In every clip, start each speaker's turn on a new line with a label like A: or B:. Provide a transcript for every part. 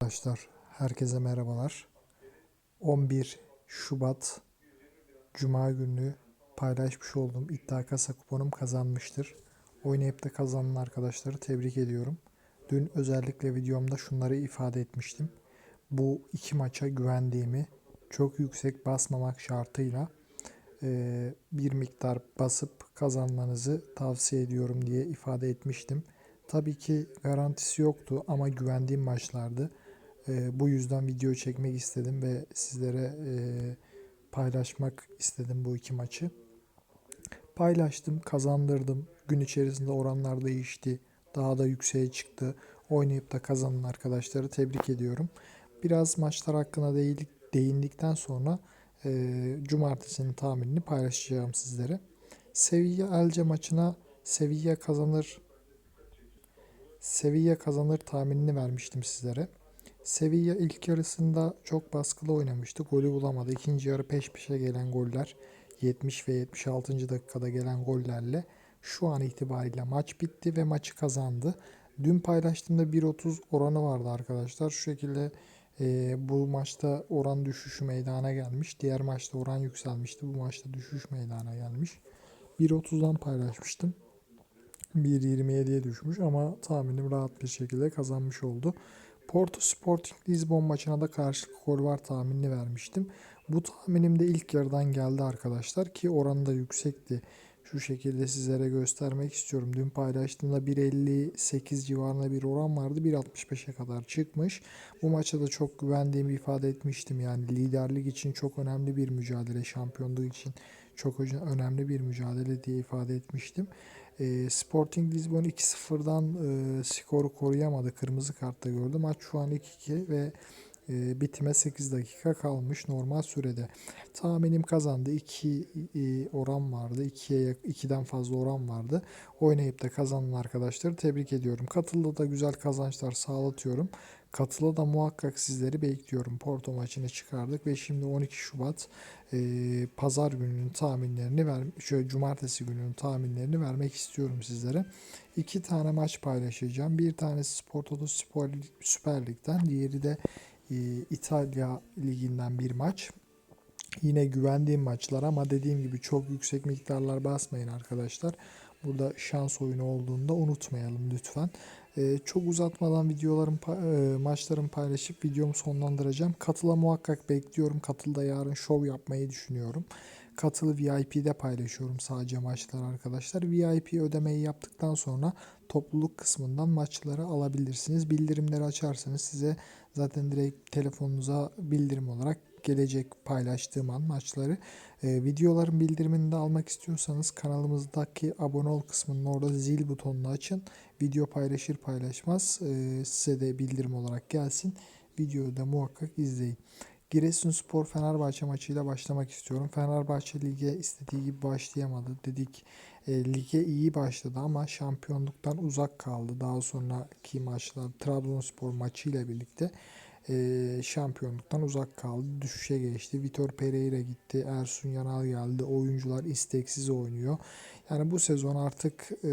A: Arkadaşlar herkese merhabalar. 11 Şubat Cuma günü paylaşmış olduğum iddia kasa kuponum kazanmıştır. Oynayıp da kazanan arkadaşları tebrik ediyorum. Dün özellikle videomda şunları ifade etmiştim. Bu iki maça güvendiğimi çok yüksek basmamak şartıyla eee, bir miktar basıp kazanmanızı tavsiye ediyorum diye ifade etmiştim. Tabii ki garantisi yoktu ama güvendiğim maçlardı. Ee, bu yüzden video çekmek istedim ve sizlere e, paylaşmak istedim bu iki maçı. Paylaştım, kazandırdım. Gün içerisinde oranlar değişti. Daha da yükseğe çıktı. Oynayıp da kazanan arkadaşları tebrik ediyorum. Biraz maçlar hakkında değindik, değindikten sonra e, cumartesinin tahminini paylaşacağım sizlere. Sevilla Elce maçına Sevilla kazanır Sevilla kazanır tahminini vermiştim sizlere. Sevilla ilk yarısında çok baskılı oynamıştı. Golü bulamadı. İkinci yarı peş peşe gelen goller 70 ve 76. dakikada gelen gollerle şu an itibariyle maç bitti ve maçı kazandı. Dün paylaştığımda 1.30 oranı vardı arkadaşlar. Şu şekilde e, bu maçta oran düşüşü meydana gelmiş. Diğer maçta oran yükselmişti. Bu maçta düşüş meydana gelmiş. 1.30'dan paylaşmıştım. 1.27'ye düşmüş ama tahminim rahat bir şekilde kazanmış oldu. Porto Sporting Lisbon maçına da karşılık gol var tahminini vermiştim. Bu tahminim de ilk yarıdan geldi arkadaşlar ki oranı da yüksekti. Şu şekilde sizlere göstermek istiyorum. Dün paylaştığımda 1.58 civarında bir oran vardı. 1.65'e kadar çıkmış. Bu maça da çok güvendiğimi ifade etmiştim. Yani liderlik için çok önemli bir mücadele. Şampiyonluğu için çok önemli bir mücadele diye ifade etmiştim. E, Sporting Lisbon 2-0'dan e, skoru koruyamadı. Kırmızı kartta gördü. Maç şu an 2-2 ve e, bitime 8 dakika kalmış normal sürede. Tahminim kazandı. 2 e, oran vardı. 2'ye 2'den fazla oran vardı. Oynayıp da kazanan arkadaşları tebrik ediyorum. Katılda da güzel kazançlar sağlatıyorum. Katıla da muhakkak sizleri bekliyorum. Porto maçını çıkardık ve şimdi 12 Şubat e, pazar gününün tahminlerini ver, şöyle cumartesi gününün tahminlerini vermek istiyorum sizlere. İki tane maç paylaşacağım. Bir tanesi Sportoto Spor, Süper Lig'den, diğeri de İtalya Ligi'nden bir maç. Yine güvendiğim maçlar ama dediğim gibi çok yüksek miktarlar basmayın arkadaşlar. Burada şans oyunu olduğunda unutmayalım lütfen. Ee, çok uzatmadan videolarım, e, maçlarımı paylaşıp videomu sonlandıracağım. Katıla muhakkak bekliyorum. Katılda yarın şov yapmayı düşünüyorum. Katılı VIP'de paylaşıyorum sadece maçlar arkadaşlar. VIP ödemeyi yaptıktan sonra topluluk kısmından maçları alabilirsiniz. Bildirimleri açarsanız size zaten direkt telefonunuza bildirim olarak gelecek paylaştığım an maçları. E, videoların bildirimini de almak istiyorsanız kanalımızdaki abone ol kısmının orada zil butonunu açın. Video paylaşır paylaşmaz e, size de bildirim olarak gelsin. Videoyu da muhakkak izleyin. Giresunspor Fenerbahçe maçıyla başlamak istiyorum. Fenerbahçe lige istediği gibi başlayamadı. Dedik e, lige iyi başladı ama şampiyonluktan uzak kaldı. Daha sonraki maçlar Trabzonspor maçıyla birlikte e, şampiyonluktan uzak kaldı. Düşüşe geçti. Vitor Pereira gitti. Ersun Yanal geldi. Oyuncular isteksiz oynuyor. Yani bu sezon artık e,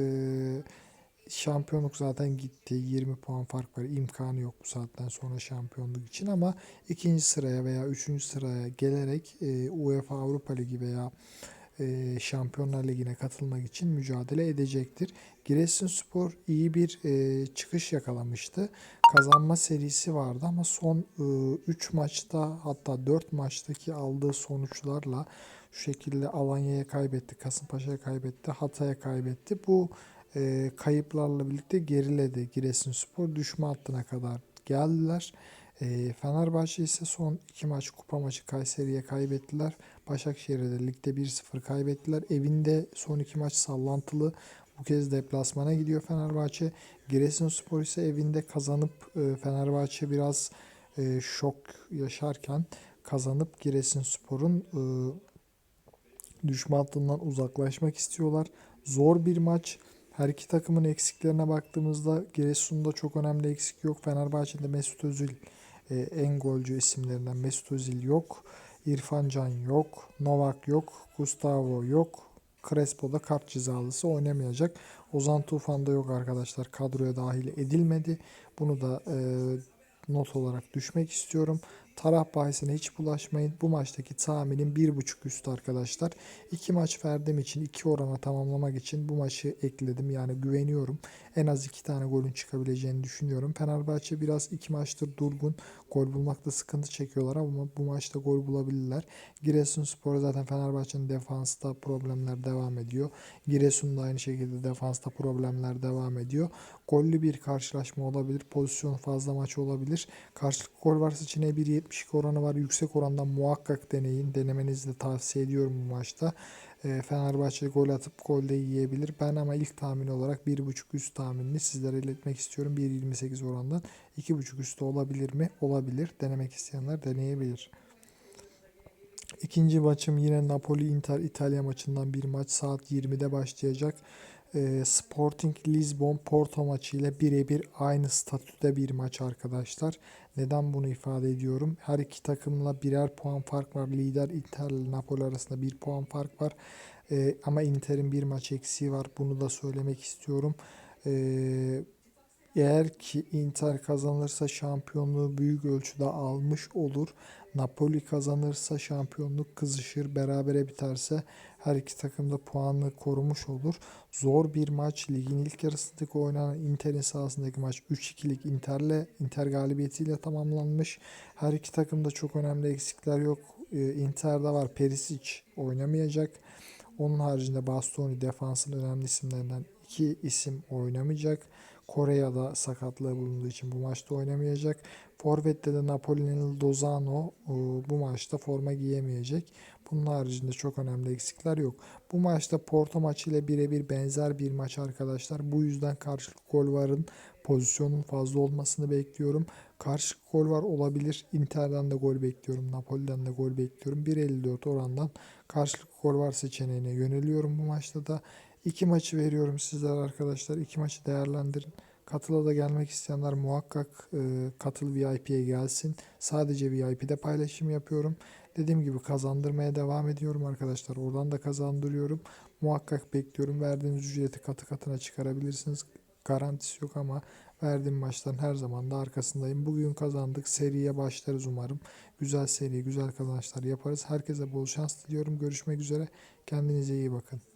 A: şampiyonluk zaten gitti. 20 puan fark var. İmkanı yok bu saatten sonra şampiyonluk için ama ikinci sıraya veya üçüncü sıraya gelerek e, UEFA Avrupa Ligi veya e, Şampiyonlar Ligi'ne katılmak için mücadele edecektir. Giresunspor iyi bir e, çıkış yakalamıştı. Kazanma serisi vardı ama son 3 e, maçta hatta 4 maçtaki aldığı sonuçlarla şu şekilde Alanya'ya kaybetti, Kasımpaşa'ya kaybetti, Hatay'a kaybetti. Bu e, kayıplarla birlikte geriledi Giresunspor düşme hattına kadar geldiler. E, Fenerbahçe ise son iki maç kupa maçı Kayseri'ye kaybettiler. Başakşehir'e de ligde 1-0 kaybettiler. Evinde son iki maç sallantılı. Bu kez deplasmana gidiyor Fenerbahçe. Giresunspor ise evinde kazanıp e, Fenerbahçe biraz e, şok yaşarken kazanıp Giresunspor'un e, düşme hattından uzaklaşmak istiyorlar. Zor bir maç. Her iki takımın eksiklerine baktığımızda Giresun'da çok önemli eksik yok. Fenerbahçe'de Mesut Özil e, en golcü isimlerinden Mesut Özil yok. İrfan Can yok. Novak yok. Gustavo yok. Crespo'da kart cezalısı oynamayacak. Ozan Tufan da yok arkadaşlar. Kadroya dahil edilmedi. Bunu da e, not olarak düşmek istiyorum. Taraf bahisine hiç bulaşmayın. Bu maçtaki tahminim 1.5 üstü arkadaşlar. İki maç verdiğim için iki orana tamamlamak için bu maçı ekledim. Yani güveniyorum. En az iki tane golün çıkabileceğini düşünüyorum. Fenerbahçe biraz iki maçtır durgun. Gol bulmakta sıkıntı çekiyorlar ama bu maçta gol bulabilirler. Giresunspor zaten Fenerbahçe'nin defansta problemler devam ediyor. Giresun da aynı şekilde defansta problemler devam ediyor. Gollü bir karşılaşma olabilir. Pozisyon fazla maç olabilir. Karşılıklı gol varsa Çin'e 1.72 oranı var. Yüksek orandan muhakkak deneyin. Denemenizi de tavsiye ediyorum bu maçta. E, Fenerbahçe gol atıp gol de yiyebilir. Ben ama ilk tahmin olarak 1.5 üst tahminini sizlere iletmek istiyorum. 1.28 orandan 2.5 üstü olabilir mi? Olabilir. Denemek isteyenler deneyebilir. İkinci maçım yine Napoli-Inter İtalya maçından bir maç saat 20'de başlayacak. E, Sporting Lisbon Porto maçı ile birebir aynı statüde bir maç arkadaşlar. Neden bunu ifade ediyorum? Her iki takımla birer puan fark var. Lider Inter ile Napoli arasında bir puan fark var. E, ama Inter'in bir maç eksiği var. Bunu da söylemek istiyorum. E, eğer ki Inter kazanırsa şampiyonluğu büyük ölçüde almış olur. Napoli kazanırsa şampiyonluk kızışır. Berabere biterse her iki takım da puanını korumuş olur. Zor bir maç. Ligin ilk yarısındaki oynanan Inter'in sahasındaki maç 3-2'lik Inter'le Inter galibiyetiyle tamamlanmış. Her iki takımda çok önemli eksikler yok. Ee, Inter'de var Perisic oynamayacak. Onun haricinde Bastoni defansın önemli isimlerinden iki isim oynamayacak. Kore'de sakatlığı bulunduğu için bu maçta oynamayacak. Forvet'te de Napoli'nin Lozano e, bu maçta forma giyemeyecek. Bunun haricinde çok önemli eksikler yok. Bu maçta Porto maçıyla birebir benzer bir maç arkadaşlar. Bu yüzden karşılık gol varın pozisyonun fazla olmasını bekliyorum. Karşılık gol var olabilir. Inter'den de gol bekliyorum. Napoli'den de gol bekliyorum. 1.54 orandan karşılık gol var seçeneğine yöneliyorum bu maçta da. İki maçı veriyorum sizlere arkadaşlar. İki maçı değerlendirin. Katıla da gelmek isteyenler muhakkak e, katıl VIP'ye gelsin. Sadece VIP'de paylaşım yapıyorum. Dediğim gibi kazandırmaya devam ediyorum arkadaşlar. Oradan da kazandırıyorum. Muhakkak bekliyorum. Verdiğiniz ücreti katı katına çıkarabilirsiniz. Garantisi yok ama verdiğim maçların her zaman da arkasındayım. Bugün kazandık. Seriye başlarız umarım. Güzel seri, güzel kazançlar yaparız. Herkese bol şans diliyorum. Görüşmek üzere. Kendinize iyi bakın.